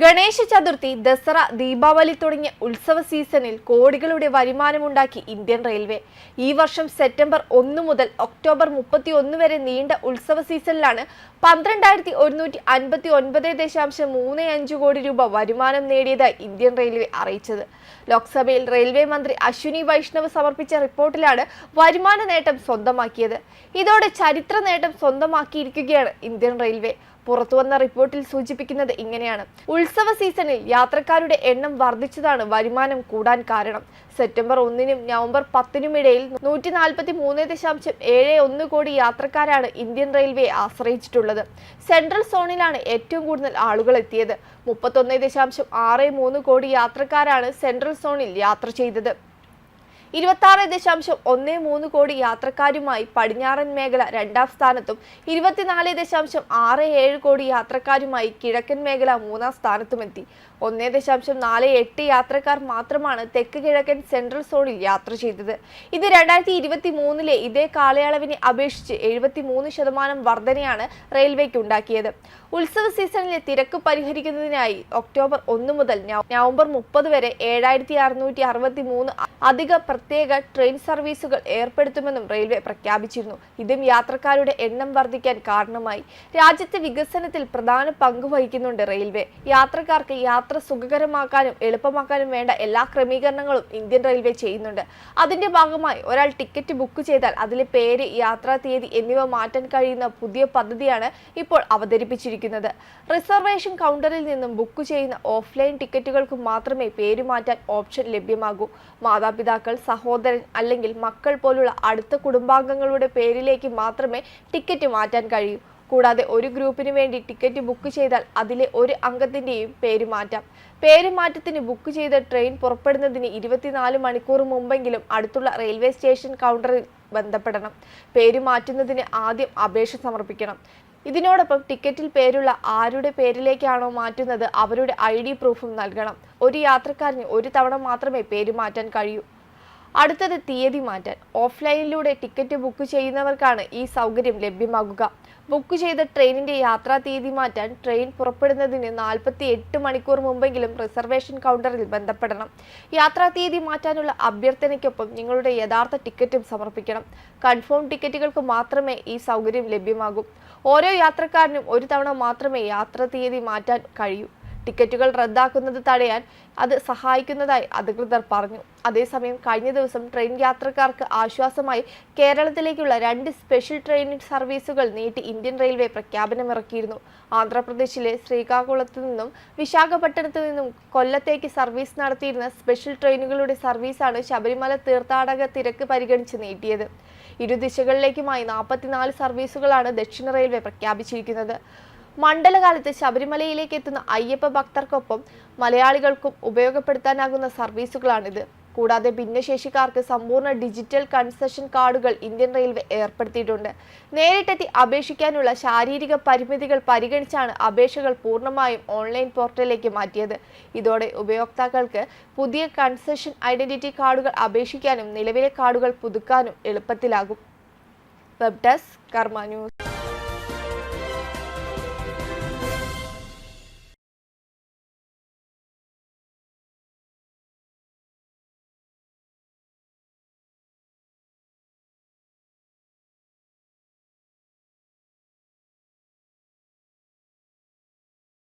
ഗണേശ ചതുർത്ഥി ദസറ ദീപാവലി തുടങ്ങിയ ഉത്സവ സീസണിൽ കോടികളുടെ വരുമാനമുണ്ടാക്കി ഇന്ത്യൻ റെയിൽവേ. ഈ വർഷം സെപ്റ്റംബർ ഒന്ന് മുതൽ ഒക്ടോബർ മുപ്പത്തി ഒന്ന് വരെ നീണ്ട ഉത്സവ സീസണിലാണ് പന്ത്രണ്ടായിരത്തി ഒരുന്നൂറ്റി അൻപത്തി ഒൻപത് ദശാംശം മൂന്ന് അഞ്ച് കോടി രൂപ വരുമാനം നേടിയതായി ഇന്ത്യൻ റെയിൽവേ അറിയിച്ചത്. ലോക്സഭയിൽ റെയിൽവേ മന്ത്രി അശ്വിനി വൈഷ്ണവ് സമർപ്പിച്ച റിപ്പോർട്ടിലാണ് വരുമാന നേട്ടം സ്വന്തമാക്കിയത്. ഇതോടെ ചരിത്ര നേട്ടം സ്വന്തമാക്കിയിരിക്കുകയാണ് ഇന്ത്യൻ റെയിൽവേ. പുറത്തുവന്ന റിപ്പോർട്ടിൽ സൂചിപ്പിക്കുന്നത് ഇങ്ങനെയാണ്. ഉത്സവ സീസണിൽ യാത്രക്കാരുടെ എണ്ണം വർദ്ധിച്ചതാണ് വരുമാനം കൂടാൻ കാരണം. സെപ്റ്റംബർ ഒന്നിനും നവംബർ പത്തിനും ഇടയിൽ നൂറ്റി നാൽപ്പത്തി മൂന്ന് ദശാംശം ഏഴ് ഒന്ന് കോടി യാത്രക്കാരാണ് ഇന്ത്യൻ റെയിൽവേ ആശ്രയിച്ചിട്ടുള്ളത്. സെൻട്രൽ സോണിലാണ് ഏറ്റവും കൂടുതൽ ആളുകൾ എത്തിയത്. മുപ്പത്തൊന്ന് ദശാംശം ആറ് മൂന്ന് കോടി യാത്രക്കാരാണ് സെൻട്രൽ സോണിൽ യാത്ര ചെയ്തത്. ഇരുപത്തി ദശാംശം ഒന്ന് മൂന്ന് കോടി യാത്രക്കാരുമായി പടിഞ്ഞാറൻ മേഖല രണ്ടാം സ്ഥാനത്തും ഇരുപത്തിനാല് ദശാംശം ആറ് ഏഴ് കോടി യാത്രക്കാരുമായി കിഴക്കൻ മേഖല മൂന്നാം സ്ഥാനത്തുമെത്തി. ഒന്ന് ദശാംശം നാല് എട്ട് യാത്രക്കാർ മാത്രമാണ് തെക്ക് കിഴക്കൻ സെൻട്രൽ സോണിൽ യാത്ര ചെയ്തത്. ഇത് രണ്ടായിരത്തി ഇരുപത്തി മൂന്നിലെ ഇതേ കാലയളവിനെ അപേക്ഷിച്ച് എഴുപത്തി മൂന്ന് ശതമാനം വർധനയാണ് റെയിൽവേക്ക് ഉണ്ടാക്കിയത്. ഉത്സവ സീസണിലെ തിരക്ക് പരിഹരിക്കുന്നതിനായി ഒക്ടോബർ ഒന്ന് മുതൽ നവംബർ മുപ്പത് വരെ ഏഴായിരത്തി അറുന്നൂറ്റി അറുപത്തി മൂന്ന് അധിക പ്രത്യേക ട്രെയിൻ സർവീസുകൾ ഏർപ്പെടുത്തുമെന്നും റെയിൽവേ പ്രഖ്യാപിച്ചിരുന്നു. ഇതും യാത്രക്കാരുടെ എണ്ണം വർദ്ധിക്കാൻ കാരണമായി. രാജ്യത്തെ വികസനത്തിൽ പ്രധാന പങ്ക് വഹിക്കുന്നുണ്ട് റെയിൽവേ. യാത്രക്കാർക്ക് യാത്ര സുഖകരമാക്കാനും എളുപ്പമാക്കാനും വേണ്ട എല്ലാ ക്രമീകരണങ്ങളും ഇന്ത്യൻ റെയിൽവേ ചെയ്യുന്നുണ്ട്. അതിന്റെ ഭാഗമായി ഒരാൾ ടിക്കറ്റ് ബുക്ക് ചെയ്താൽ അതിലെ പേര് യാത്രാ തീയതി എന്നിവ മാറ്റാൻ കഴിയുന്ന പുതിയ പദ്ധതിയാണ് ഇപ്പോൾ അവതരിപ്പിച്ചിരിക്കുന്നത്. റിസർവേഷൻ കൗണ്ടറിൽ നിന്നും ബുക്ക് ചെയ്യുന്ന ഓഫ്ലൈൻ ടിക്കറ്റുകൾക്ക് മാത്രമേ പേര് മാറ്റാൻ ഓപ്ഷൻ ലഭ്യമാകൂ. മാതാപിതാക്കൾ സഹോദരൻ അല്ലെങ്കിൽ മക്കൾ പോലുള്ള അടുത്ത കുടുംബാംഗങ്ങളുടെ പേരിലേക്ക് മാത്രമേ ടിക്കറ്റ് മാറ്റാൻ കഴിയൂ. കൂടാതെ ഒരു ഗ്രൂപ്പിന് വേണ്ടി ടിക്കറ്റ് ബുക്ക് ചെയ്താൽ അതിലെ ഒരു അംഗത്തിന്റെയും പേര് മാറ്റാം. പേര് മാറ്റത്തിന് ബുക്ക് ചെയ്ത ട്രെയിൻ പുറപ്പെടുന്നതിന് ഇരുപത്തിനാല് മണിക്കൂർ മുമ്പെങ്കിലും അടുത്തുള്ള റെയിൽവേ സ്റ്റേഷൻ കൗണ്ടറിൽ ബന്ധപ്പെടണം. പേര് മാറ്റുന്നതിന് ആദ്യം അപേക്ഷ സമർപ്പിക്കണം. ഇതിനോടൊപ്പം ടിക്കറ്റിൽ പേരുള്ള ആരുടെ പേരിലേക്കാണോ മാറ്റുന്നത് അവരുടെ ഐ ഡി പ്രൂഫും നൽകണം. ഒരു യാത്രക്കാരന് ഒരു തവണ മാത്രമേ പേര് മാറ്റാൻ കഴിയൂ. അടുത്തത് തീയതി മാറ്റാൻ. ഓഫ്ലൈനിലൂടെ ടിക്കറ്റ് ബുക്ക് ചെയ്യുന്നവർക്കാണ് ഈ സൗകര്യം ലഭ്യമാകുക. ബുക്ക് ചെയ്ത ട്രെയിനിന്റെ യാത്രാ തീയതി മാറ്റാൻ ട്രെയിൻ പുറപ്പെടുന്നതിന് നാൽപ്പത്തി എട്ട് മണിക്കൂർ മുമ്പെങ്കിലും റിസർവേഷൻ കൗണ്ടറിൽ ബന്ധപ്പെടണം. യാത്രാ തീയതി മാറ്റാനുള്ള അഭ്യർത്ഥനയ്ക്കൊപ്പം നിങ്ങളുടെ യഥാർത്ഥ ടിക്കറ്റും സമർപ്പിക്കണം. കൺഫേം ടിക്കറ്റുകൾക്ക് മാത്രമേ ഈ സൗകര്യം ലഭ്യമാകൂ. ഓരോ യാത്രക്കാരനും ഒരു തവണ മാത്രമേ യാത്രാ തീയതി മാറ്റാൻ കഴിയൂ. ടിക്കറ്റുകൾ റദ്ദാക്കുന്നത് തടയാൻ അത് സഹായിക്കുന്നതായി അധികൃതർ പറഞ്ഞു. അതേസമയം കഴിഞ്ഞ ദിവസം ട്രെയിൻ യാത്രക്കാർക്ക് ആശ്വാസമായി കേരളത്തിലേക്കുള്ള രണ്ട് സ്പെഷ്യൽ ട്രെയിൻ സർവീസുകൾ നീട്ടി ഇന്ത്യൻ റെയിൽവേ പ്രഖ്യാപനമിറക്കിയിരുന്നു. ആന്ധ്രാപ്രദേശിലെ ശ്രീകാകുളത്തു നിന്നും വിശാഖപട്ടണത്തു നിന്നും കൊല്ലത്തേക്ക് സർവീസ് നടത്തിയിരുന്ന സ്പെഷ്യൽ ട്രെയിനുകളുടെ സർവീസാണ് ശബരിമല തീർത്ഥാടക തിരക്ക് പരിഗണിച്ച് നീട്ടിയത്. ഇരു ദിശകളിലേക്കുമായി നാൽപ്പത്തിനാല് സർവീസുകളാണ് ദക്ഷിണ റെയിൽവേ പ്രഖ്യാപിച്ചിരിക്കുന്നത്. മണ്ഡലകാലത്ത് ശബരിമലയിലേക്ക് എത്തുന്ന അയ്യപ്പ ഭക്തർക്കൊപ്പം മലയാളികൾക്കും ഉപയോഗപ്പെടുത്താനാകുന്ന സർവീസുകളാണിത്. കൂടാതെ ഭിന്നശേഷിക്കാർക്ക് സമ്പൂർണ ഡിജിറ്റൽ കൺസെഷൻ കാർഡുകൾ ഇന്ത്യൻ റെയിൽവേ ഏർപ്പെടുത്തിയിട്ടുണ്ട്. നേരിട്ടെത്തി അപേക്ഷിക്കാനുള്ള ശാരീരിക പരിമിതികൾ പരിഗണിച്ചാണ് അപേക്ഷകൾ പൂർണമായും ഓൺലൈൻ പോർട്ടലിലേക്ക് മാറ്റിയത്. ഇതോടെ ഉപയോക്താക്കൾക്ക് പുതിയ കൺസെഷൻ ഐഡന്റിറ്റി കാർഡുകൾ അപേക്ഷിക്കാനും നിലവിലെ കാർഡുകൾ പുതുക്കാനും എളുപ്പത്തിലാകും. വെബ് ഡെസ്ക് കർമ്മ